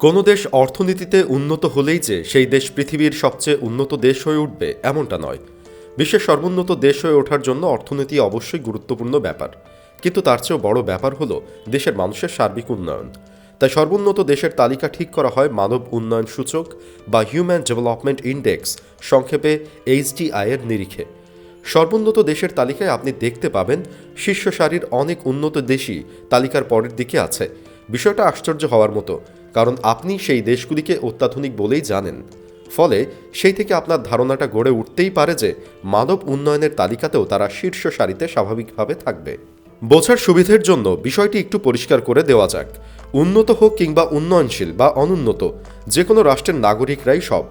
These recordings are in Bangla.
কোনো দেশ অর্থনীতিতে উন্নত হলেই যে সেই দেশ পৃথিবীর সবচেয়ে উন্নত দেশ হয়ে উঠবে, এমনটা নয়। বিশ্বের সর্বোন্নত দেশ হয়ে ওঠার জন্য অর্থনীতি অবশ্যই গুরুত্বপূর্ণ ব্যাপার। কিন্তু তার চেয়েও বড় ব্যাপার হলো দেশের মানুষের সার্বিক উন্নয়ন। তাই সর্বোন্নত দেশের তালিকা ঠিক করা হয় মানব উন্নয়ন সূচক বা হিউম্যান ডেভেলপমেন্ট ইন্ডেক্স সংক্ষেপে এইচডিআই এর নিরিখে। সর্বোন্নত দেশের তালিকায় আপনি দেখতে পাবেন শীর্ষ সারির অনেক উন্নত দেশই তালিকার পরের দিকে আছে। বিষয়টা আশ্চর্য হওয়ার মতো। কারণ আপনি সেই দেশগুলিকে অত্যাধুনিক বলেই জানেন। ফলে সেই থেকে আপনার ধারণাটা গড়ে উঠতেই পারে যে মানব উন্নয়নের তালিকাতেও তারা শীর্ষ সারিতে স্বাভাবিকভাবে থাকবে। বোঝার সুবিধের জন্য বিষয়টি একটু পরিষ্কার করে দেওয়া যাক। উন্নত হোক কিংবা উন্নয়নশীল বা অনুন্নত যে কোনো রাষ্ট্রের নাগরিকরাই সব।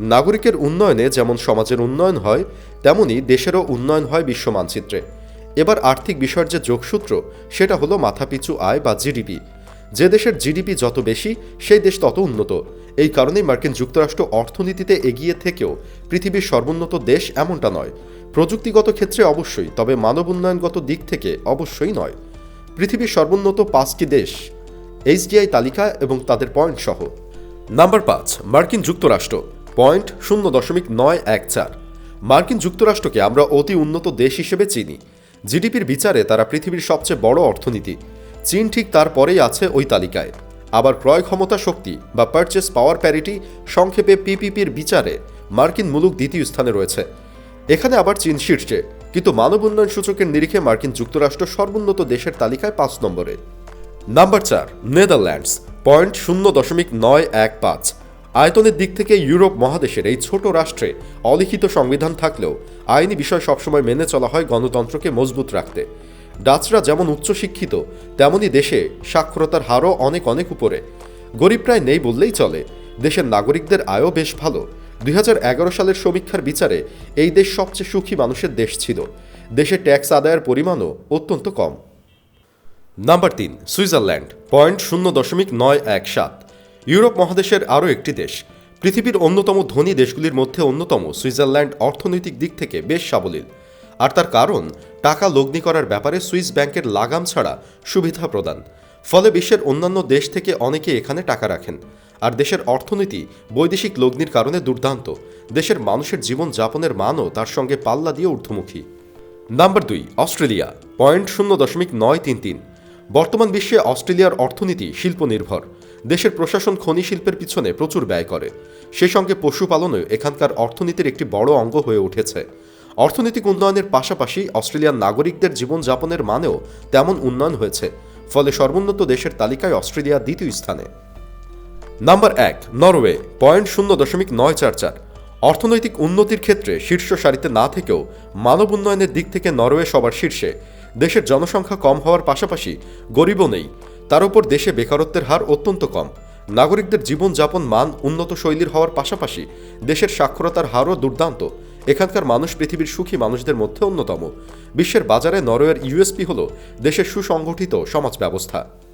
নাগরিকের উন্নয়নে যেমন সমাজের উন্নয়ন হয়, তেমনি দেশেরও উন্নয়ন হয় বিশ্ব মানচিত্রে। এবার আর্থিক বিষয়ের যে যোগসূত্র, সেটা হলো মাথাপিছু আয় বা জিডিপি। যে দেশের জিডিপি যত বেশি, সেই দেশ তত উন্নত। এই কারণেই মার্কিন যুক্তরাষ্ট্র অর্থনীতিতে এগিয়ে থেকেও পৃথিবীর সর্বোন্নত দেশ এমনটা নয়। প্রযুক্তিগত ক্ষেত্রে অবশ্যই, তবে মানব উন্নয়নগত দিক থেকে অবশ্যই নয়। পৃথিবীর সর্বোন্নত পাঁচটি দেশ, এইচডিআই তালিকা এবং তাদের পয়েন্ট সহ। নাম্বার পাঁচ, মার্কিন যুক্তরাষ্ট্র, পয়েন্ট শূন্য দশমিক নয় এক চার। মার্কিন যুক্তরাষ্ট্রকে আমরা অতি উন্নত দেশ হিসেবে চিনি। জিডিপির বিচারে তারা পৃথিবীর সবচেয়ে বড় অর্থনীতি। চীন ঠিক তারপরেই আছে ওই তালিকায়। আবার ক্রয় ক্ষমতা শক্তি বা পারচেস পাওয়ার প্যারিটি সংক্ষেপে পিপিপির বিচারে মার্কিন মুলুক দ্বিতীয় স্থানে রয়েছে। এখানে আবার চীন শীর্ষে, কিন্তু মানব উন্নয়ন সূচকের নিরিখে মার্কিন যুক্তরাষ্ট্র সর্বোন্নত দেশের তালিকায় পাঁচ নম্বরে। নাম্বার চার, নেদারল্যান্ডস, পয়েন্ট শূন্য দশমিক নয় এক পাঁচ। আয়তনের দিক থেকে ইউরোপ মহাদেশের এই ছোট রাষ্ট্রে অলিখিত সংবিধান থাকলেও আইনি বিষয় সবসময় মেনে চলা হয় গণতন্ত্রকে মজবুত রাখতে। ডাচরা যেমন উচ্চশিক্ষিত, তেমনি দেশে সাক্ষরতার হারও অনেক অনেক উপরে। গরিব প্রায় নেই বললেই চলে। দেশের নাগরিকদের আয়ও বেশ ভালো। দুই হাজার এগারো সালের সমীক্ষার বিচারে এই দেশ সবচেয়ে সুখী মানুষের দেশ ছিল। দেশে ট্যাক্স আদায়ের পরিমাণও অত্যন্ত কম। নাম্বার তিন, সুইজারল্যান্ড, পয়েন্ট শূন্য দশমিক নয় এক সাত। ইউরোপ মহাদেশের আরও একটি দেশ। পৃথিবীর অন্যতম ধনী দেশগুলির মধ্যে অন্যতম সুইজারল্যান্ড অর্থনৈতিক দিক থেকে বেশ সাবলীল। আর তার কারণ, টাকা লগ্নি করার ব্যাপারে সুইস ব্যাংকের লাগাম ছাড়া সুবিধা প্রদান। ফলে বিশ্বের অন্যান্য দেশ থেকে অনেকে এখানে টাকা রাখেন। আর দেশের অর্থনীতি বৈদেশিক লগ্নির কারণে দুর্দান্ত। দেশের মানুষের জীবন যাপনের মানও তার সঙ্গে পাল্লা দিয়ে ঊর্ধ্বমুখী। নাম্বার দুই, অস্ট্রেলিয়া, পয়েন্ট শূন্য দশমিক নয় তিন তিন। বর্তমান বিশ্বে অস্ট্রেলিয়ার অর্থনীতি শিল্প নির্ভর দেশের প্রশাসন খনি শিল্পের পিছনে প্রচুর ব্যয় করে। সে সঙ্গে পশুপালনও এখানকার অর্থনীতির একটি বড় অঙ্গ হয়ে উঠেছে। অর্থনৈতিক উন্নয়নের পাশাপাশি অস্ট্রেলিয়ার নাগরিকদের জীবনযাপনের মানেও তেমন উন্নয়ন হয়েছে, ফলে সর্বোন্নত দেশের তালিকায় অস্ট্রেলিয়া দ্বিতীয় স্থানে। নাম্বার এক, নরওয়ে, পয়েন্ট শূন্য দশমিক নয় চার চার। অর্থনৈতিক উন্নতির ক্ষেত্রে শীর্ষ সারিতে না থেকেও মানব উন্নয়নের দিক থেকে নরওয়ে সবার শীর্ষে। দেশের জনসংখ্যা কম হওয়ার পাশাপাশি গরিবও নেই। তার উপর দেশে বেকারত্বের হার অত্যন্ত কম। নাগরিকদের জীবনযাপন মান উন্নত শৈলীর হওয়ার পাশাপাশি দেশের সাক্ষরতার হারও দুর্দান্ত। এখানকার মানুষ পৃথিবীর সুখী মানুষদের মধ্যে অন্যতম। বিশ্বের বাজারে নরওয়ের ইউএসপি হল দেশের সুসংগঠিত সমাজ ব্যবস্থা।